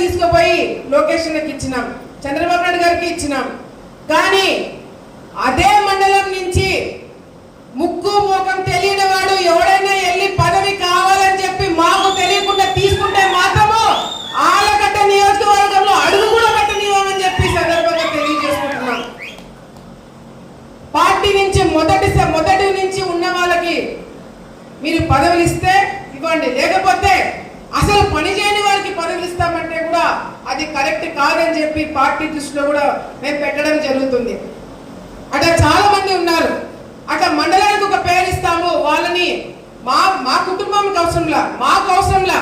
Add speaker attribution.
Speaker 1: తీసుకుపోయి లోకేష్ ఇచ్చినాం. చంద్రబాబు నాయుడు గారికి ఇచ్చినాం. కానీ అదే మండలం నుంచి ముక్కు ముఖం తెలియని వాడు ఎవడైనా వెళ్ళి పదవి కావాలని చెప్పి మాకు తెలియకుండా తీసుకుంటే మాత్రము ఆలగడ్డ నియోజకవర్గంలో అడుగు కూడా పెట్టనివ్వమని చెప్పి సందర్భంగా తెలియజేసుకుంటున్నాం. పార్టీ నుంచి మొదటి మొదటి నుంచి ఉన్న వాళ్ళకి మీరు పదవులు ఇస్తే ఇవ్వండి. లేకపోతే అసలు పని చేయని వారికి పదవులు ఇస్తామంటే కూడా అది కరెక్ట్ కాదని చెప్పి పార్టీ దృష్టిలో కూడా మేము పెట్టడం జరుగుతుంది. అట్లా చాలా మంది ఉన్నారు. అట్లా మండలానికి ఒక పేరు ఇస్తాము. వాళ్ళని మా మా కుటుంబానికి అవసరంలా మాకు అవసరంలా.